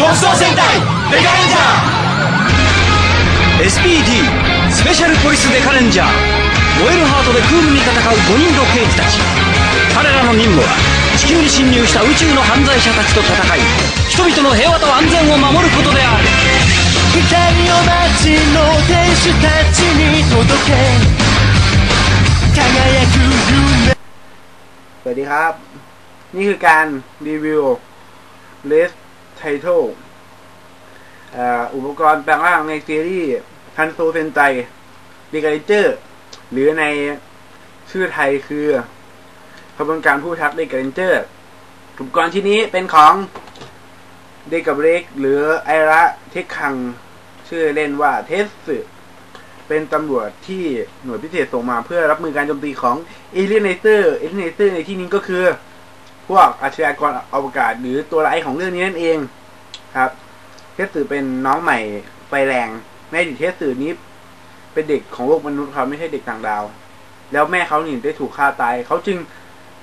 特捜戦隊デカレンジャー SPD スペシャルポリスデカレンジャー燃えるハートでクールに戦う5人の刑事たち彼らの任務は地球に侵入した宇宙の犯罪者たちと戦い人々の平和と安全を守ることである光を街の天使たちに届け輝く夢 สวัสดีครับ นี่คือการรีวิว List Title เอ่ออุปกรณ์แปลงร่างในซีรีส์ทันโซเซนไ i ดีกาเจอร์ หรือในชื่อไทยคือขบวนการผู้ทักเดกาเจอร์อุปกรณ์ชิ้นนี้เป็นของเดกาเบรกหรือไอระเทคคัง ชื่อเล่นว่าเทสสึเป็นตำรวจที่หน่วยพิเศษส่งมาเพื่อรับมือการโจมตีของเอเลียนเนเตอร์เอเลียนเนเตอร์ในที่นี้ก็คือ วกอาชญากรอวกาศ หรือตัวร้ายของเรื่องนี้นั่นเองครับ เทสสื่อเป็นน้องใหม่ไฟแรงในอดีตเทสสื่อนี้ เป็นเด็กของโลกมนุษย์ครับไม่ใช่เด็กต่างดาว แล้วแม่เขานี่ได้ถูกฆ่าตายเขาจึง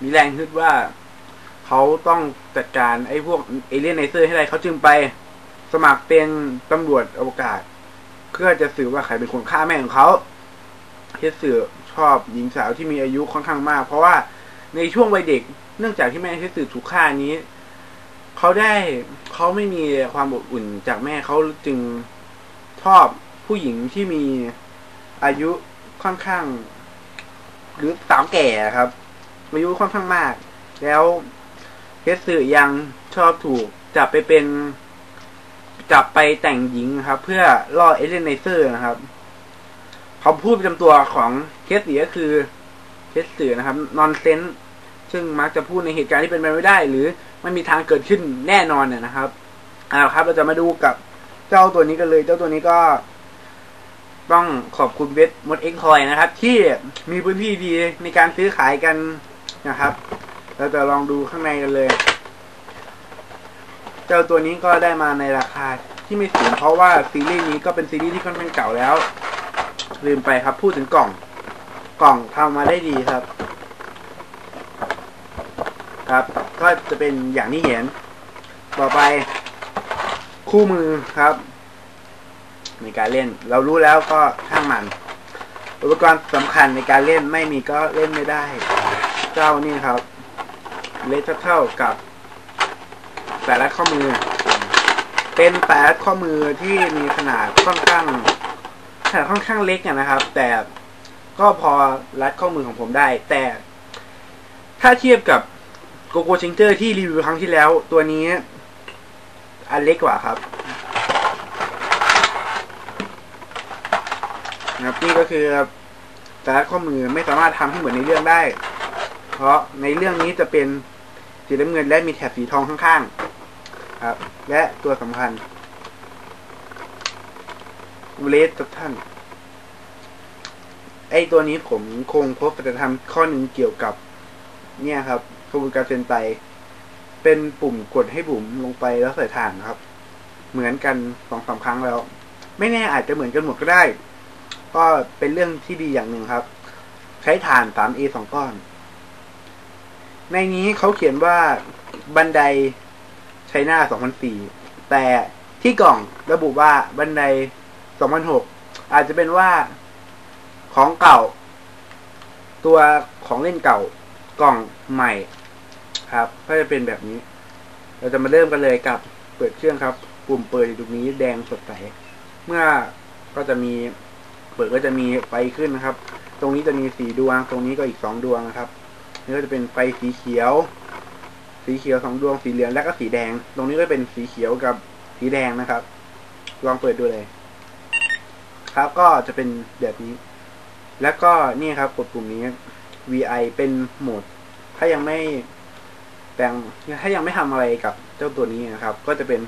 มีแรงฮึดว่าเขาต้องจัดการไอ้พวกเอเลียนไนเซอร์ให้ได้เขาจึงไปสมัครเป็นตำรวจอวกาศ เพื่อจะสืบว่าใครเป็นคนฆ่าแม่ของเขาเทสสื่อชอบหญิงสาวที่มีอายุค่อนข้างมาก เพราะว่า ในช่วงวัยเด็ก เนื่องจากที่แม่เทสสื่อถูกฆ่านี้ เขาได้เขาไม่มีความอบอุ่นจากแม่เขาจึงชอบผู้หญิงที่มีอายุค่อนข้าง หรือสาวแก่ครับอายุค่อนข้างมาก แล้วเทสสื่อยังชอบถูกจับไปเป็นจับไปแต่งหญิงครับ เพื่อล่อเอเลนไนเซอร์นะครับเขาพูดประจำตัวของเคสเสียก็คือ เคสเสื่อนะครับนอนเซนซึ่งมักจะพูดในเหตุการณ์ที่เป็นไปไม่ได้ หรือไม่มีทางเกิดขึ้นแน่นอนเนี่ยนะครับเอาครับเราจะมาดูกับเจ้าตัวนี้กันเลย เจ้าตัวนี้ก็ต้องขอบคุณเว็บมดเอ็กคอยนะครับ ที่มีพื้นที่ดีในการซื้อขายกันนะครับ เราจะลองดูข้างในกันเลย เจ้าตัวนี้ก็ได้มาในราคาที่ไม่สูงเพราะว่าซีรีส์นี้ก็เป็นซีรีส์ที่ค่อนข้างเก่าแล้ว ลืมไปครับพูดถึงกล่อง กล่องทำมาได้ดีครับ ครับ ก็จะเป็นอย่างที่เห็น ต่อไป คู่มือครับ ในการเล่น เรารู้แล้วก็ช่างมัน อุปกรณ์สำคัญในการเล่นไม่มีก็เล่นไม่ได้ เจ้านี่ครับ เลสเท่ากับแต่ละข้อมือ เป็นแต่ละข้อมือที่มีขนาดค่อนข้างขนาดค่อนข้างเล็กนะครับ แต่ ก็พอรัดข้อมือของผมได้ แต่ถ้าเทียบกับโกโก้ชิงเจอร์ที่รีวิวครั้งที่แล้ว ตัวนี้อันเล็กกว่าครับนะครับนี่ก็คือแต่ละข้อมือไม่สามารถทำให้เหมือนในเรื่องได้ เพราะในเรื่องนี้จะเป็นสีน้ำเงินและมีแถบสีทองข้างๆ ครับ และตัวสำคัญเลสทุกท่าน ไอตัวนี้ผมคงพบจะทำข้อหนึ่งเกี่ยวกับ เนี่ยครับกระบวนการเซนไต เป็นปุ่มกดให้บุ๋มลงไปแล้วใส่ถ่านครับ เหมือนกันสองสาครั้งแล้ว ไม่แน่อาจจะเหมือนกันหมดก็ได้ ก็เป็นเรื่องที่ดีอย่างหนึ่งครับ ใช้ถ่าน 3A สองก้อน ในนี้เขาเขียนว่าบันไดไชน่า2004แต่ที่กล่องระบุว่าบันได2006อาจจะเป็นว่า ของเก่า ตัวของเล่นเก่ากล่องใหม่ครับ ก็จะเป็นแบบนี้ เราจะมาเริ่มกันเลยกับเปิดเครื่องครับ ปุ่มเปิดอยู่ตรงนี้แดงสดใส เมื่อก็จะมีเปิดก็จะมีไฟขึ้นนะครับ ตรงนี้จะมีสีดวง ตรงนี้ก็อีกสองดวงนะครับนี่ก็จะเป็นไฟสีเขียว สีเขียวสองดวง สีเหลืองและก็สีแดง ตรงนี้ก็เป็นสีเขียวกับสีแดงนะครับ ลองเปิดดูเลย ครับก็จะเป็นแบบนี้ แล้วก็นี่ครับกดปุ่มนี้ VI เป็นโหมด ถ้ายังไม่แต่งถ้ายังไม่ทำอะไรกับเจ้าตัวนี้นะครับ ก็จะเป็น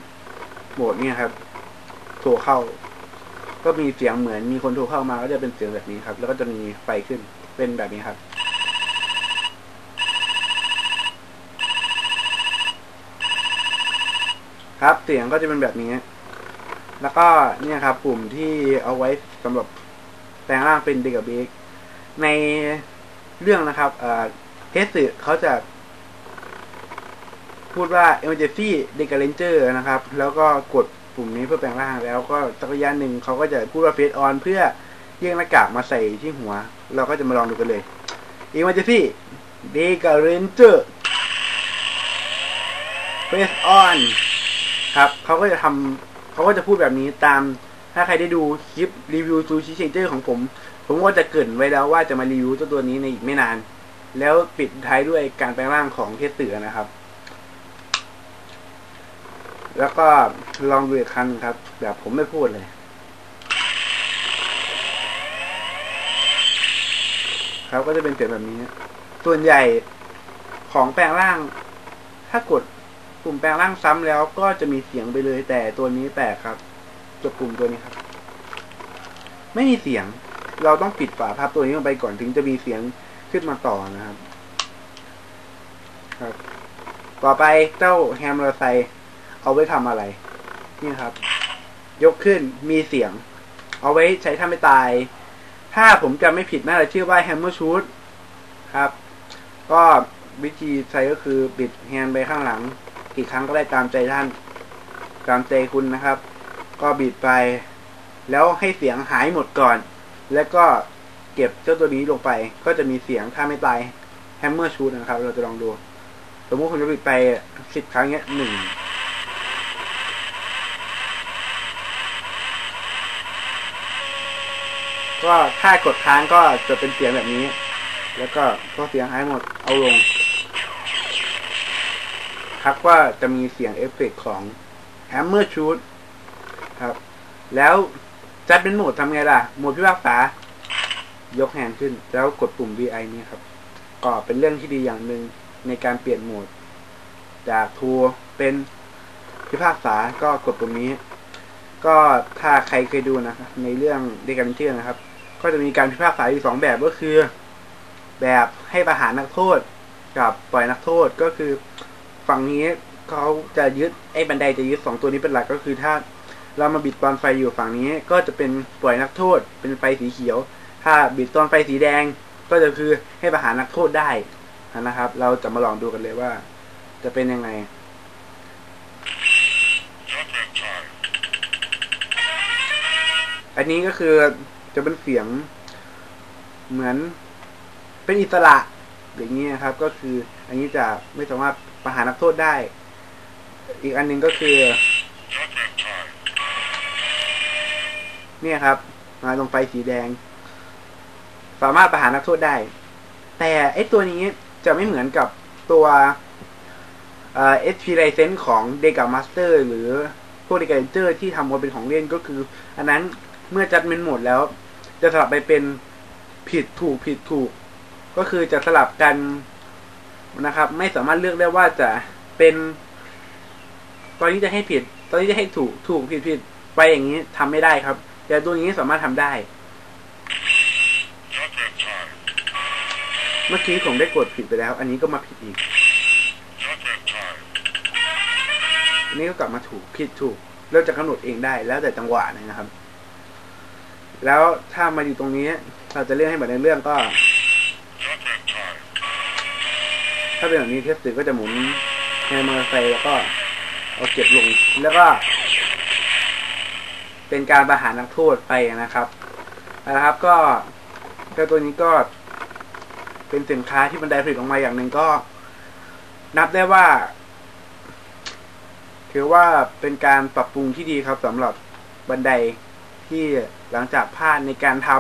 โหมดนี้ครับ โทรเข้า ก็มีเสียงเหมือนมีคนโทรเข้ามา ก็จะเป็นเสียงแบบนี้ครับ แล้วก็จะมีไฟขึ้นเป็นแบบนี้ครับ ครับเสียงก็จะเป็นแบบนี้ แล้วก็เนี่ยครับ ปุ่มที่เอาไว้สำหรับ ลงร่างเป็นเดกเบกในเรื่องนะครับเอ่อเทสสึเขาจะ พูดว่า emergency d e c a r a n g e r นะครับ แล้วก็กดปุ่มนี้เพื่อแปลงร่างแล้วก็สักระยะหนึ่งเขาก็จะพูดว่า face on เพื่อเยื่อหน้ากากมาใส่ที่หัว เราก็จะมาลองดูกันเลย emergency d e c a r a n g e r face on ครับเขาก็จะทำเขาก็จะพูดแบบนี้ตาม ถ้าใครได้ดูคลิปรีวิวซูชิเชนเจอร์ของผม ผมก็จะเกินไว้แล้วว่าจะมารีวิวเจ้าตัวนี้ในอีกไม่นาน แล้วปิดท้ายด้วยการแปลงร่างของเทสเสือนะครับ แล้วก็ลองดูอีกครั้งครับ แบบผมไม่พูดเลย ครับก็จะเป็นเสียงแบบนี้ ส่วนใหญ่ของแปลงร่าง ถ้ากดปุ่มแปลงร่างซ้ำแล้วก็จะมีเสียงไปเลยแต่ตัวนี้แปลกครับ ตัวปุ่มตัวนี้ครับ ไม่มีเสียง เราต้องปิดฝาภาพตัวนี้ลงไปก่อนถึงจะมีเสียงขึ้นมาต่อนะครับ ครับ ต่อไปเจ้าแฮมเมอร์ไซเอาไว้ทำอะไร นี่ครับ ยกขึ้นมีเสียง เอาไว้ใช้ทำไม่ตาย ถ้าผมจำไม่ผิดน่าจะชื่อว่าแฮมเมอร์ชูดครับ ก็วิธีใช้ก็คือปิดแฮนด์ไปข้างหลัง กี่ครั้งก็ได้ตามใจท่าน ตามใจคุณนะครับ ก็บีบไป แล้วให้เสียงหายหมดก่อน แล้วก็เก็บเจ้าตัวนี้ลงไป ก็จะมีเสียงถ้าไม่ตายแฮมเมอร์ชูดนะครับ เราจะลองดู สมมติผมจะบิดไปสิบครั้งเนี้ยหนึ่งก็ถ้ากดค้างก็จะเป็นเสียงแบบนี้ แล้วก็พอเสียงหายหมดเอาลง ครับว่าจะมีเสียงเอฟเฟกของ Hammer Shoot ครับ แล้วจัดเป็นโหมดทำไงล่ะ โหมดพิพากษายกแฮนด์ขึ้น แล้วกดปุ่ม VI นี้ครับ ก็เป็นเรื่องที่ดีอย่างหนึ่งในการเปลี่ยนโหมด จากทัวร์เป็นพิพากษาก็กดปุ่มนี้ ก็ถ้าใครเคยดูนะครับในเรื่องเดกันเชื่อนะครับ ก็จะมีการพิพากษาอยู่สองแบบก็คือ แบบให้ประหารนักโทษกับปล่อยนักโทษก็คือฝั่งนี้เขาจะยึดไอ้บันไดจะยึดสองตัวนี้เป็นหลักก็คือถ้า เรามาบิดตอนไฟอยู่ฝั่งนี้ ก็จะเป็นปล่อยนักโทษ เป็นไฟสีเขียว ถ้าบิดตอนไฟสีแดง ก็จะคือให้ประหารนักโทษได้นะครับ เราจะมาลองดูกันเลยว่า จะเป็นยังไงอันนี้ก็คือจะเป็นเสียงเหมือนเป็นอิสระอย่างนี้นะครับ ก็คืออันนี้จะไม่สามารถประหารนักโทษได้ อีกอันหนึ่งก็คือ เนี่ยครับ มาลงไฟสีแดง สามารถประหารนักโทษได้ แต่ไอตัวนี้จะไม่เหมือนกับตัวเอ่อ SP license ของเดกามาสเตอร์หรือพวกเดกาเจอร์ที่ทำมาเป็นของเล่นก็คือ อันนั้นเมื่อจัดเมนหมดแล้ว จะสลับไปเป็นผิดถูกผิดถูก ก็คือจะสลับกันนะครับ ไม่สามารถเลือกได้ว่าจะเป็น ตอนนี้จะให้ผิด ตอนนี้จะให้ถูกถูกผิดผิดไปอย่างนี้ทำไม่ได้ครับ แต่ตัวนี้สามารถทำได้ เมื่อกี้ผมได้กดผิดไปแล้ว อันนี้ก็มาผิดอีก อันนี้ก็กลับมาถูกผิดถูก เราจะกำหนดเองได้แล้วแต่จังหวะนะครับ แล้วถ้ามาอยู่ตรงนี้ เราจะเลื่อนให้เหมือนในเรื่องก็ ถ้าเป็นแบบนี้เทสต์ก็จะหมุนในมอเตอร์ไซค์แล้วก็เอาเก็บลงแล้วก็ เป็นการประหารนักโทษไปนะครับนะครับก็เจ้าตัวนี้ก็เป็นสินค้าที่บันไดผลิตออกมาอย่างหนึ่งก็ นับได้ว่า ถือว่าเป็นการปรับปรุงที่ดีครับสำหรับบันไดที่หลังจากพลาดในการท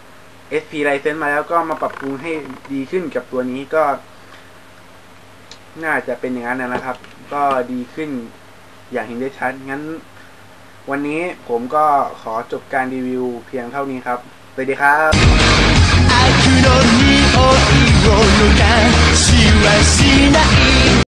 ำ SP license มาแล้วก็มาปรับปรุงให้ดีขึ้นกับตัวนี้ก็ น่าจะเป็นอย่างนั้นนะครับ ก็ดีขึ้นอย่างเห็นได้ชัดงั้น วันนี้ผมก็ขอจบการรีวิวเพียงเท่านี้ครับสวัสดีครับ「しはしない」